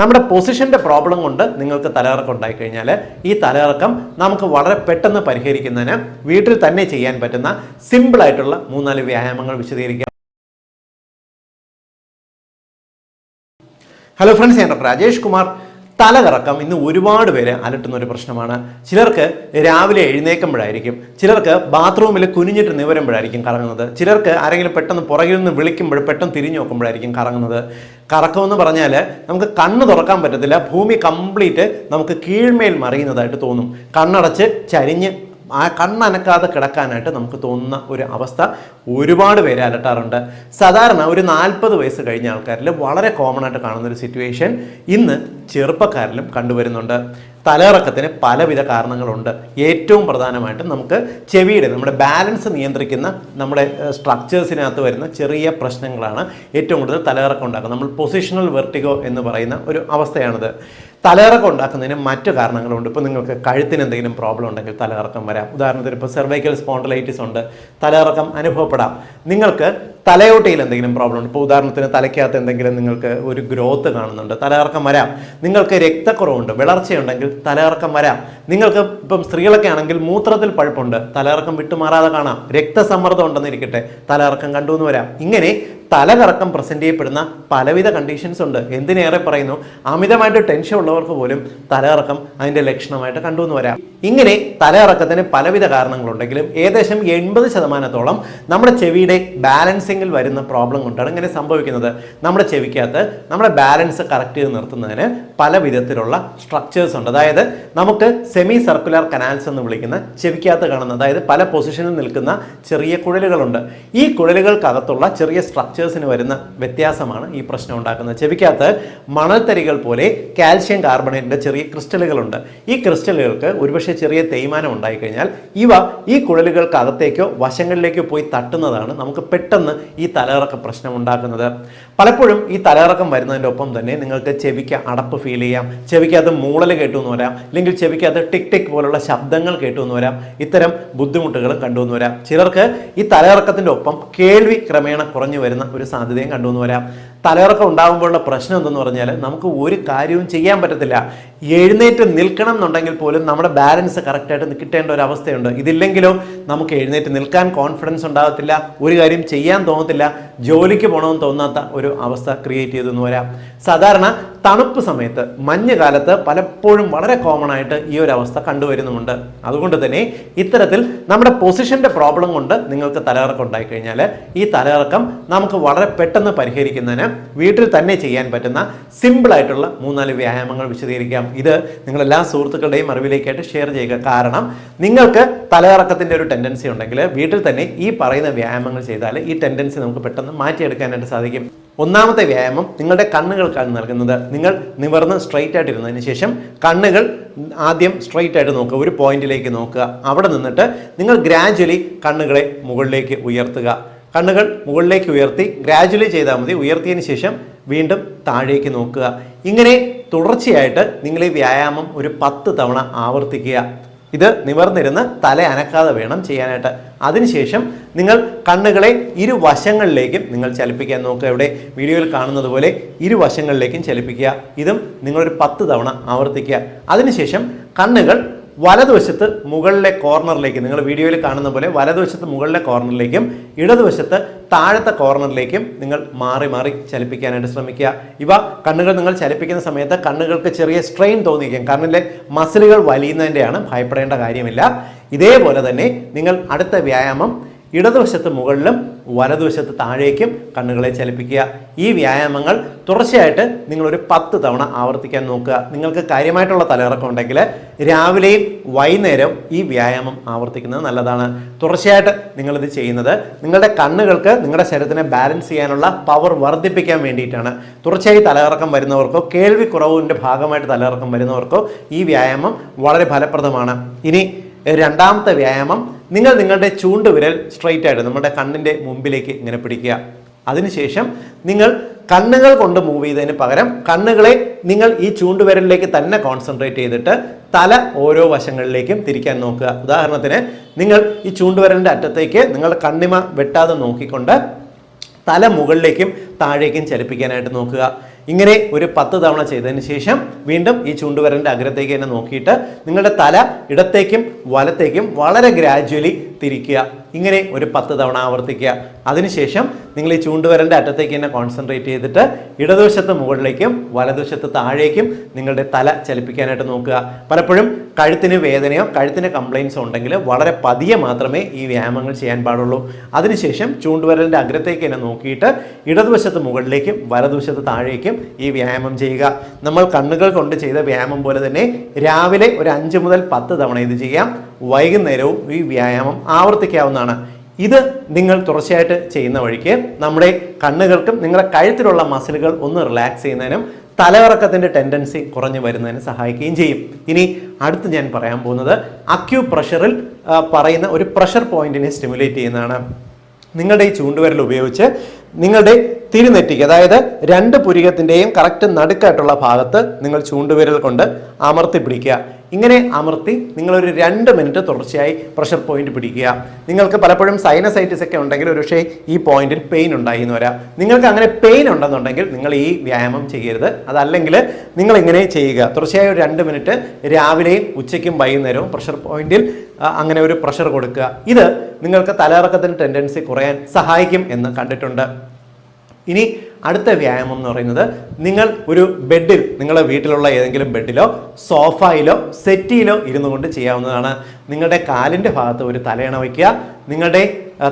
നമ്മുടെ പൊസിഷന്റെ പ്രോബ്ലം കൊണ്ട് നിങ്ങൾക്ക് തലകറക്കം ഉണ്ടായിക്കഴിഞ്ഞാൽ ഈ തലകറക്കം നമുക്ക് വളരെ പെട്ടെന്ന് പരിഹരിക്കുന്നതിന് വീട്ടിൽ തന്നെ ചെയ്യാൻ പറ്റുന്ന സിമ്പിളായിട്ടുള്ള മൂന്നാൽ വ്യായാമങ്ങൾ വിശദീകരിക്കാം. ഹലോ ഫ്രണ്ട്സ് ഞാൻ രാജേഷ് കുമാർ. തലകറക്കം ഇന്ന് ഒരുപാട് പേര് അലട്ടുന്ന ഒരു പ്രശ്നമാണ്. ചിലർക്ക് രാവിലെ എഴുന്നേൽക്കുമ്പോഴായിരിക്കും ചിലർക്ക് ബാത്റൂമിൽ കുനിഞ്ഞിട്ട് നിവരുമ്പോഴായിരിക്കും കറങ്ങുന്നത് ചിലർക്ക് ആരെങ്കിലും പെട്ടെന്ന് പുറകിൽ നിന്ന് വിളിക്കുമ്പോൾ പെട്ടെന്ന് തിരിഞ്ഞു നോക്കുമ്പോഴായിരിക്കും കറങ്ങുന്നത്. കറക്കമെന്ന് പറഞ്ഞാൽ നമുക്ക് കണ്ണ് തുറക്കാൻ പറ്റത്തില്ല ഭൂമി കംപ്ലീറ്റ് നമുക്ക് കീഴ്മേൽ മറിയുന്നതായിട്ട് തോന്നും. കണ്ണടച്ച് ചരിഞ്ഞ് ആ കണ്ണനക്കാതെ കിടക്കാനായിട്ട് നമുക്ക് തോന്നുന്ന ഒരു അവസ്ഥ ഒരുപാട് പേരെ അലട്ടാറുണ്ട്. സാധാരണ ഒരു നാൽപ്പത് വയസ്സ് കഴിഞ്ഞ ആൾക്കാരിൽ വളരെ കോമൺ ആയിട്ട് കാണുന്ന ഒരു സിറ്റുവേഷൻ ഇന്ന് ചെറുപ്പക്കാരിലും കണ്ടുവരുന്നുണ്ട്. തലയിറക്കത്തിന് പലവിധ കാരണങ്ങളുണ്ട്. ഏറ്റവും പ്രധാനമായിട്ടും നമുക്ക് ചെവിയുടെ നമ്മുടെ ബാലൻസ് നിയന്ത്രിക്കുന്ന നമ്മുടെ സ്ട്രക്ചേഴ്സിനകത്ത് വരുന്ന ചെറിയ പ്രശ്നങ്ങളാണ് ഏറ്റവും കൂടുതൽ തലയിറക്കം ഉണ്ടാക്കുന്നത്. നമ്മൾ പൊസിഷണൽ വെർട്ടിഗോ എന്ന് പറയുന്ന ഒരു അവസ്ഥയാണിത്. തലയിറക്കം ഉണ്ടാക്കുന്നതിന് മറ്റു കാരണങ്ങളുണ്ട്. ഇപ്പോൾ നിങ്ങൾക്ക് കഴുത്തിന് എന്തെങ്കിലും പ്രോബ്ലം ഉണ്ടെങ്കിൽ തലകറക്കം വരാം. ഉദാഹരണത്തിന് ഇപ്പോൾ സെർവൈക്കൽ സ്പോണ്ടലൈറ്റിസ് ഉണ്ട്. തലകറക്കം അനുഭവപ്പെടാം. നിങ്ങൾക്ക് തലയോട്ടിയിൽ എന്തെങ്കിലും പ്രോബ്ലം ഉണ്ട്. ഇപ്പോൾ ഉദാഹരണത്തിന് തലയ്ക്കകത്ത് എന്തെങ്കിലും നിങ്ങൾക്ക് ഒരു ഗ്രോത്ത് കാണുന്നുണ്ട്. തലകറക്കം വരാം. നിങ്ങൾക്ക് രക്തക്കുറവുണ്ട്. വിളർച്ചയുണ്ടെങ്കിൽ തലകറക്കം വരാം. നിങ്ങൾക്ക് ഇപ്പം സ്ത്രീകളൊക്കെ ആണെങ്കിൽ മൂത്രത്തിൽ പഴുപ്പുണ്ട്. തലകറക്കം വിട്ടുമാറാതെ കാണാം. രക്തസമ്മർദ്ദം ഉണ്ടെന്നിരിക്കട്ടെ തലകറക്കം കണ്ടു എന്ന് വരാം. ഇങ്ങനെ തലകറക്കം പ്രസന്റ് ചെയ്യപ്പെടുന്ന പലവിധ കണ്ടീഷൻസ് ഉണ്ട്. എന്തിനേറെ പറയുന്നു? അമിതമായിട്ട് ടെൻഷൻ ഉള്ളവർക്ക് പോലും തലകറക്കം അതിന്റെ ലക്ഷണമായിട്ട് കണ്ടു എന്ന് വരാം. ഇങ്ങനെ തലകറക്കത്തിന് പലവിധ കാരണങ്ങളുണ്ടെങ്കിലും ഏകദേശം എൺപത് ശതമാനത്തോളം നമ്മുടെ ചെവിയുടെ ബാലൻസിങ്ങിൽ വരുന്ന പ്രോബ്ലം കൊണ്ടാണ് ഇങ്ങനെ സംഭവിക്കുന്നത്. നമ്മുടെ ചെവിക്കകത്ത് നമ്മുടെ ബാലൻസ് കറക്റ്റ് ചെയ്ത് നിർത്തുന്നതിന് പല വിധത്തിലുള്ള സ്ട്രക്ചേഴ്സ് ഉണ്ട്. അതായത് നമുക്ക് സെമി സർക്കുലർ കനാൽസ് എന്ന് വിളിക്കുന്ന ചെവിക്കകത്ത് കാണുന്ന അതായത് പല പൊസിഷനിൽ നിൽക്കുന്ന ചെറിയ കുഴലുകളുണ്ട്. ഈ കുഴലുകൾക്കകത്തുള്ള ചെറിയ സ്ട്രക്ചേഴ്സിന് വരുന്ന വ്യത്യാസമാണ് ഈ പ്രശ്നം ഉണ്ടാക്കുന്നത്. ചെവിക്കകത്ത് മണൽത്തരികൾ പോലെ കാൽഷ്യം കാർബണേറ്റിന്റെ ചെറിയ ക്രിസ്റ്റലുകളുണ്ട്. ഈ ക്രിസ്റ്റലുകൾക്ക് ഒരുപക്ഷെ ചെറിയ തേയ്മാനം ഉണ്ടായിക്കഴിഞ്ഞാൽ ഇവ ഈ കുഴലുകൾക്ക് അകത്തേക്കോ വശങ്ങളിലേക്കോ പോയി തട്ടുന്നതാണ് നമുക്ക് പെട്ടെന്ന് ഈ തലയിറക്ക പ്രശ്നം ഉണ്ടാക്കുന്നത്. പലപ്പോഴും ഈ തലയിറക്കം വരുന്നതിന്റെ ഒപ്പം തന്നെ നിങ്ങൾക്ക് ചെവിക്ക് അടപ്പ് ഫീൽ ചെയ്യാം. ചെവിക്കകത്ത് മൂളൽ കേട്ടു എന്ന് വരാം. അല്ലെങ്കിൽ ചെവിക്കകത്ത് ടിക് ടിക് പോലുള്ള ശബ്ദങ്ങൾ കേട്ടു എന്ന് വരാം. ഇത്തരം ബുദ്ധിമുട്ടുകൾ കണ്ടു എന്ന് വരാം. ചിലർക്ക് ഈ തലയിറക്കത്തിന്റെ ഒപ്പം കേൾവി ക്രമേണ കുറഞ്ഞു വരുന്ന ഒരു സാധ്യതയും കണ്ടു എന്ന് വരാം. തലയിറക്കം ഉണ്ടാകുമ്പോഴുള്ള പ്രശ്നം എന്തെന്ന് പറഞ്ഞാൽ നമുക്ക് ഒരു കാര്യവും ചെയ്യാൻ പറ്റത്തില്ല. എഴുന്നേറ്റ് നിൽക്കണം എന്നുണ്ടെങ്കിൽ പോലും നമ്മുടെ ബാലൻസ് കറക്റ്റായിട്ട് കിട്ടേണ്ട ഒരു അവസ്ഥയുണ്ട്. ഇതില്ലെങ്കിലോ നമുക്ക് എഴുന്നേറ്റ് നിൽക്കാൻ കോൺഫിഡൻസ് ഉണ്ടാകത്തില്ല. ഒരു കാര്യം ചെയ്യാൻ തോന്നത്തില്ല. ജോലിക്ക് പോകണമെന്ന് തോന്നാത്ത ഒരു അവസ്ഥ ക്രിയേറ്റ് ചെയ്തെന്ന് വരാം. സാധാരണ തണുപ്പ് സമയത്ത് മഞ്ഞുകാലത്ത് പലപ്പോഴും വളരെ കോമൺ ആയിട്ട് ഈ ഒരു അവസ്ഥ കണ്ടുവരുന്നുമുണ്ട്. അതുകൊണ്ട് തന്നെ ഇത്തരത്തിൽ നമ്മുടെ പൊസിഷന്റെ പ്രോബ്ലം കൊണ്ട് നിങ്ങൾക്ക് തലകറക്കം ഉണ്ടായി കഴിഞ്ഞാൽ ഈ തലകറക്കം നമുക്ക് വളരെ പെട്ടെന്ന് പരിഹരിക്കുന്നതിന് വീട്ടിൽ തന്നെ ചെയ്യാൻ പറ്റുന്ന സിമ്പിളായിട്ടുള്ള മൂന്നാൽ വ്യായാമങ്ങൾ വിശദീകരിക്കാം. ഇത് നിങ്ങളെല്ലാ സുഹൃത്തുക്കളുടെയും അറിവിലേക്കായിട്ട് ഷെയർ ചെയ്യുക. കാരണം നിങ്ങൾക്ക് തലകറക്കത്തിന്റെ ഒരു ടെൻഡൻസി ഉണ്ടെങ്കിൽ വീട്ടിൽ തന്നെ ഈ പറയുന്ന വ്യായാമങ്ങൾ ചെയ്താൽ ഈ ടെൻഡൻസി നമുക്ക് പെട്ടെന്ന് മാറ്റിയെടുക്കാനായിട്ട് സാധിക്കും. ഒന്നാമത്തെ വ്യായാമം നിങ്ങളുടെ കണ്ണുകൾക്കാണ് നൽകുന്നത്. നിങ്ങൾ നിവർന്ന് സ്ട്രൈറ്റ് ആയിട്ട് ഇരുന്നതിന് ശേഷം കണ്ണുകൾ ആദ്യം സ്ട്രൈറ്റ് ആയിട്ട് നോക്കുക. ഒരു പോയിന്റിലേക്ക് നോക്കുക. അവിടെ നിന്നിട്ട് നിങ്ങൾ ഗ്രാജ്വലി കണ്ണുകളെ മുകളിലേക്ക് ഉയർത്തുക. കണ്ണുകൾ മുകളിലേക്ക് ഉയർത്തി ഗ്രാജ്വലി ചെയ്താൽ മതി. ഉയർത്തിയതിന് ശേഷം വീണ്ടും താഴേക്ക് നോക്കുക. ഇങ്ങനെ തുടർച്ചയായിട്ട് നിങ്ങൾ ഈ വ്യായാമം ഒരു പത്ത് തവണ ആവർത്തിക്കുക. ഇത് നിവർന്നിരുന്ന് തല അനക്കാതെ വേണം ചെയ്യാനായിട്ട്. അതിനുശേഷം നിങ്ങൾ കണ്ണുകളെ ഇരുവശങ്ങളിലേക്കും നിങ്ങൾ ചലിപ്പിക്കാൻ നോക്കുക ഇവിടെ വീഡിയോയിൽ കാണുന്നത് പോലെ ഇരുവശങ്ങളിലേക്കും ചലിപ്പിക്കുക. ഇതും നിങ്ങളൊരു പത്ത് തവണ ആവർത്തിക്കുക. അതിനുശേഷം കണ്ണുകൾ വലതുവശത്ത് മുകളിലെ കോർണറിലേക്ക് നിങ്ങൾ വീഡിയോയിൽ കാണുന്ന പോലെ വലതുവശത്ത് മുകളിലെ കോർണറിലേക്കും ഇടതുവശത്ത് താഴത്തെ കോർണറിലേക്കും നിങ്ങൾ മാറി മാറി ചലിപ്പിക്കാനായിട്ട് ശ്രമിക്കുക. ഇവ കണ്ണുകൾ നിങ്ങൾ ചലിപ്പിക്കുന്ന സമയത്ത് കണ്ണുകൾക്ക് ചെറിയ സ്ട്രെയിൻ തോന്നിയിരിക്കും. കണ്ണിലെ മസിലുകൾ വലിയുന്നതിന്റെയാണ് ഭയപ്പെടേണ്ട കാര്യമില്ല. ഇതേപോലെ തന്നെ നിങ്ങൾ അടുത്ത വ്യായാമം ഇടതുവശത്ത് മുകളിലും വലതുവശത്ത് താഴേക്കും കണ്ണുകളെ ചലിപ്പിക്കുക. ഈ വ്യായാമങ്ങൾ തുടർച്ചയായിട്ട് നിങ്ങളൊരു പത്ത് തവണ ആവർത്തിക്കാൻ നോക്കുക. നിങ്ങൾക്ക് കാര്യമായിട്ടുള്ള തലയിറക്കം ഉണ്ടെങ്കിൽ രാവിലെയും വൈകുന്നേരം ഈ വ്യായാമം ആവർത്തിക്കുന്നത് നല്ലതാണ്. തുടർച്ചയായിട്ട് നിങ്ങളിത് ചെയ്യുന്നത് നിങ്ങളുടെ കണ്ണുകൾക്ക് നിങ്ങളുടെ ശരീരത്തിനെ ബാലൻസ് ചെയ്യാനുള്ള പവർ വർദ്ധിപ്പിക്കാൻ വേണ്ടിയിട്ടാണ്. തുടർച്ചയായി തലയിറക്കം വരുന്നവർക്കോ കേൾവി കുറവിന്റെ ഭാഗമായിട്ട് തലയിറക്കം വരുന്നവർക്കോ ഈ വ്യായാമം വളരെ ഫലപ്രദമാണ്. ഇനി രണ്ടാമത്തെ വ്യായാമം നിങ്ങൾ നിങ്ങളുടെ ചൂണ്ടുവിരൽ സ്ട്രൈറ്റ് ആയിട്ട് നമ്മുടെ കണ്ണിന്റെ മുമ്പിലേക്ക് ഇങ്ങനെ പിടിക്കുക. അതിനുശേഷം നിങ്ങൾ കണ്ണുകൾ കൊണ്ട് മൂവ് ചെയ്തതിന് പകരം കണ്ണുകളെ നിങ്ങൾ ഈ ചൂണ്ടുവിരലിലേക്ക് തന്നെ കോൺസെൻട്രേറ്റ് ചെയ്തിട്ട് തല ഓരോ വശങ്ങളിലേക്കും തിരിക്കാൻ നോക്കുക. ഉദാഹരണത്തിന് നിങ്ങൾ ഈ ചൂണ്ടുവിരലിന്റെ അറ്റത്തേക്ക് നിങ്ങളുടെ കണ്ണിമ വെട്ടാതെ നോക്കിക്കൊണ്ട് തല മുകളിലേക്കും താഴേക്കും ചലിപ്പിക്കാനായിട്ട് നോക്കുക. ഇങ്ങനെ ഒരു പത്ത് തവണ ചെയ്തതിന് ശേഷം വീണ്ടും ഈ ചൂണ്ടുവരന്റെ അഗ്രത്തേക്ക് തന്നെ നോക്കിയിട്ട് നിങ്ങളുടെ തല ഇടത്തേക്കും വലത്തേക്കും വളരെ ഗ്രാജ്വലി തിരിക്കുക. ഇങ്ങനെ ഒരു പത്ത് തവണ ആവർത്തിക്കുക. അതിനുശേഷം നിങ്ങൾ ഈ ചൂണ്ടുവരന്റെ അറ്റത്തേക്ക് തന്നെ കോൺസെൻട്രേറ്റ് ചെയ്തിട്ട് ഇടതുവശത്ത് മുകളിലേക്കും വലതുവശത്ത് താഴേക്കും നിങ്ങളുടെ തല ചലിപ്പിക്കാനായിട്ട് നോക്കുക. പലപ്പോഴും കഴുത്തിന് വേദനയോ കഴുത്തിന് കംപ്ലയിൻസോ ഉണ്ടെങ്കിൽ വളരെ പതിയെ മാത്രമേ ഈ വ്യായാമങ്ങൾ ചെയ്യാൻ പാടുള്ളൂ. അതിനുശേഷം ചൂണ്ടുവരലിന്റെ അഗ്രത്തേക്ക് തന്നെ നോക്കിയിട്ട് ഇടതുവശത്ത് മുകളിലേക്കും വലതുവശത്ത് താഴേക്കും ഈ വ്യായാമം ചെയ്യുക. നമ്മൾ കണ്ണുകൾ കൊണ്ട് ചെയ്ത വ്യായാമം പോലെ തന്നെ രാവിലെ ഒരു അഞ്ച് മുതൽ പത്ത് തവണ ഇത് ചെയ്യാം. വൈകുന്നേരവും ഈ വ്യായാമം ആവർത്തിക്കാവുന്നതാണ്. ഇത് നിങ്ങൾ തുടർച്ചയായിട്ട് ചെയ്യുന്ന വഴിക്ക് നമ്മുടെ കണ്ണുകൾക്കും നിങ്ങളുടെ കഴുത്തിലുള്ള മസിലുകൾ ഒന്ന് റിലാക്സ് ചെയ്യുന്നതിനും തലകറക്കത്തിന്റെ ടെൻഡൻസി കുറഞ്ഞു വരുന്നതിന് സഹായിക്കുകയും ചെയ്യും. ഇനി അടുത്ത് ഞാൻ പറയാൻ പോകുന്നത് അക്യൂ പ്രഷറിൽ പറയുന്ന ഒരു പ്രഷർ പോയിന്റിനെ സ്റ്റിമുലേറ്റ് ചെയ്യുന്നതാണ്. നിങ്ങളുടെ ഈ ചൂണ്ടുവരൽ ഉപയോഗിച്ച് നിങ്ങളുടെ തിരുനെറ്റിക്ക് അതായത് രണ്ട് പുരികത്തിന്റെയും കറക്റ്റ് നടുക്കായിട്ടുള്ള ഭാഗത്ത് നിങ്ങൾ ചൂണ്ടുവിരൽ കൊണ്ട് അമർത്തി പിടിക്കുക. ഇങ്ങനെ അമർത്തി നിങ്ങളൊരു രണ്ട് മിനിറ്റ് തുടർച്ചയായി പ്രഷർ പോയിന്റ് പിടിക്കുക. നിങ്ങൾക്ക് പലപ്പോഴും സൈനസൈറ്റിസ് ഒക്കെ ഉണ്ടെങ്കിൽ ഒരുപക്ഷേ ഈ പോയിന്റിൽ പെയിൻ ഉണ്ടായി എന്ന് വരാം. നിങ്ങൾക്ക് അങ്ങനെ പെയിൻ ഉണ്ടെന്നുണ്ടെങ്കിൽ നിങ്ങൾ ഈ വ്യായാമം ചെയ്യരുത്. അതല്ലെങ്കിൽ നിങ്ങൾ ഇങ്ങനെ ചെയ്യുക. തുടർച്ചയായി ഒരു രണ്ട് മിനിറ്റ് രാവിലെയും ഉച്ചയ്ക്കും വൈകുന്നേരവും പ്രഷർ പോയിന്റിൽ അങ്ങനെ ഒരു പ്രഷർ കൊടുക്കുക. ഇത് നിങ്ങൾക്ക് തലയിറക്കത്തിന് ടെൻഡൻസി കുറയാൻ സഹായിക്കും എന്ന് കണ്ടിട്ടുണ്ട്. ഇനി അടുത്ത വ്യായാമം എന്ന് പറയുന്നത് നിങ്ങൾ ഒരു ബെഡിൽ നിങ്ങളുടെ വീട്ടിലുള്ള ഏതെങ്കിലും ബെഡിലോ സോഫയിലോ സെറ്റിയിലോ ഇരുന്നു കൊണ്ട് ചെയ്യാവുന്നതാണ്. നിങ്ങളുടെ കാലിന്റെ ഭാഗത്ത് ഒരു തലയണ വയ്ക്കുക നിങ്ങളുടെ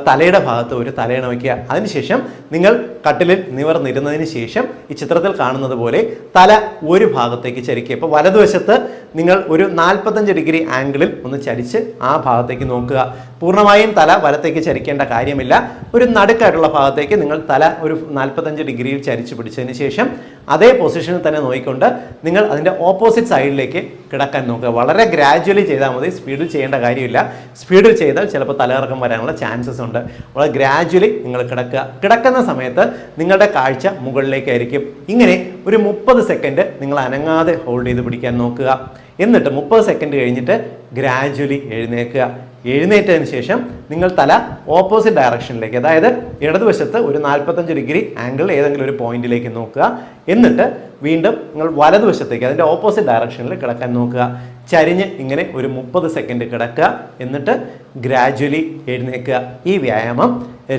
തലയുടെ ഭാഗത്ത് ഒരു തലയണ വയ്ക്കുക അതിനുശേഷം നിങ്ങൾ കട്ടിലിൽ നിവർന്നിരുന്നതിന് ശേഷം ഈ ചിത്രത്തിൽ കാണുന്നത് പോലെ തല ഒരു ഭാഗത്തേക്ക് ചരിക്കുക. ഇപ്പോൾ വലതുവശത്ത് നിങ്ങൾ ഒരു നാൽപ്പത്തഞ്ച് ഡിഗ്രി ആംഗിളിൽ ഒന്ന് ചരിച്ച് ആ ഭാഗത്തേക്ക് നോക്കുക. പൂർണമായും തല വലത്തേക്ക് ചരിക്കേണ്ട കാര്യമില്ല. ഒരു നടുക്കായിട്ടുള്ള ഭാഗത്തേക്ക് നിങ്ങൾ തല ഒരു നാൽപ്പത്തഞ്ച് ഡിഗ്രിയിൽ ചരിച്ച് പിടിച്ചതിന് ശേഷം അതേ പൊസിഷനിൽ തന്നെ നോക്കിക്കൊണ്ട് നിങ്ങൾ അതിന്റെ ഓപ്പോസിറ്റ് സൈഡിലേക്ക് കിടക്കാൻ നോക്കുക. വളരെ ഗ്രാജ്വലി ചെയ്താൽ മതി. സ്പീഡിൽ ചെയ്യേണ്ട കാര്യമില്ല. സ്പീഡിൽ ചെയ്താൽ ചിലപ്പോൾ തലകറക്കം വരാനുള്ള ചാൻസസ് ഉണ്ട്. വളരെ ഗ്രാജ്വലി നിങ്ങൾ കിടക്കുക. കിടക്കുന്ന സമയത്ത് നിങ്ങളുടെ കാഴ്ച മുകളിലേക്കായിരിക്കും. ഇങ്ങനെ ഒരു മുപ്പത് സെക്കൻഡ് നിങ്ങൾ അനങ്ങാതെ ഹോൾഡ് ചെയ്ത് പിടിക്കാൻ നോക്കുക. എന്നിട്ട് മുപ്പത് സെക്കൻഡ് കഴിഞ്ഞിട്ട് ഗ്രാജ്വലി എഴുന്നേൽക്കുക. എഴുന്നേറ്റതിന് ശേഷം നിങ്ങൾ തല ഓപ്പോസിറ്റ് ഡയറക്ഷനിലേക്ക് അതായത് ഇടതുവശത്ത് ഒരു നാൽപ്പത്തഞ്ച് ഡിഗ്രി ആംഗിൾ ഏതെങ്കിലും ഒരു പോയിന്റിലേക്ക് നോക്കുക. എന്നിട്ട് വീണ്ടും നിങ്ങൾ വലതുവശത്തേക്ക് അതിന്റെ ഓപ്പോസിറ്റ് ഡയറക്ഷനിൽ കിടക്കാൻ നോക്കുക. ചരിഞ്ഞ് ഇങ്ങനെ ഒരു മുപ്പത് സെക്കൻഡ് കിടക്കുക. എന്നിട്ട് ഗ്രാജ്വലി എഴുന്നേക്കുക. ഈ വ്യായാമം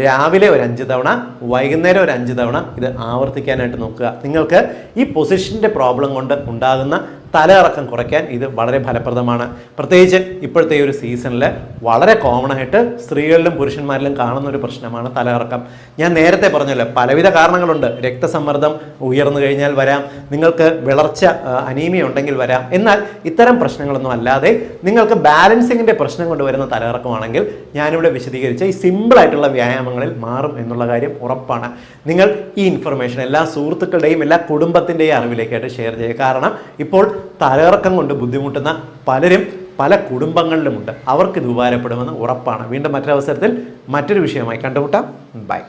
രാവിലെ ഒരു അഞ്ച് തവണ വൈകുന്നേരം ഒരു അഞ്ച് തവണ ഇത് ആവർത്തിക്കാനായിട്ട് നോക്കുക. നിങ്ങൾക്ക് ഈ പൊസിഷന്റെ പ്രോബ്ലം കൊണ്ട് ഉണ്ടാകുന്ന തലയിറക്കം കുറയ്ക്കാൻ ഇത് വളരെ ഫലപ്രദമാണ്. പ്രത്യേകിച്ച് ഇപ്പോഴത്തെ ഈ ഒരു സീസണിൽ വളരെ കോമൺ ആയിട്ട് സ്ത്രീകളിലും പുരുഷന്മാരിലും കാണുന്ന ഒരു പ്രശ്നമാണ് തലയിറക്കം ഞാൻ നേരത്തെ പറഞ്ഞല്ലോ പലവിധ കാരണങ്ങളുണ്ട്. രക്തസമ്മർദ്ദം ഉയർന്നു കഴിഞ്ഞാൽ വരാം. നിങ്ങൾക്ക് വിളർച്ച അനീമിയ ഉണ്ടെങ്കിൽ വരാം. എന്നാൽ ഇത്തരം പ്രശ്നങ്ങളൊന്നും അല്ലാതെ നിങ്ങൾക്ക് ബാലൻസിങ്ങിന്റെ പ്രശ്നം കൊണ്ടുവരുന്ന തലയിറക്കമാണെങ്കിൽ ഞാനിവിടെ വിശദീകരിച്ച ഈ സിമ്പിളായിട്ടുള്ള വ്യായാമങ്ങളിൽ മാറും എന്നുള്ള കാര്യം ഉറപ്പാണ്. നിങ്ങൾ ഈ ഇൻഫർമേഷൻ എല്ലാ സുഹൃത്തുക്കളുടെയും എല്ലാ കുടുംബത്തിന്റെയും അറിവിലേക്കായിട്ട് ഷെയർ ചെയ്യുക. കാരണം ഇപ്പോൾ തലയിറക്കം കൊണ്ട് ബുദ്ധിമുട്ടുന്ന പലരും പല കുടുംബങ്ങളിലുമുണ്ട്. അവർക്ക് ഇത് ഉപകാരപ്പെടുമെന്ന് ഉറപ്പാണ്. വീണ്ടും മറ്റൊരവസരത്തിൽ മറ്റൊരു വിഷയമായി കണ്ടുമുട്ടാം. ബൈ.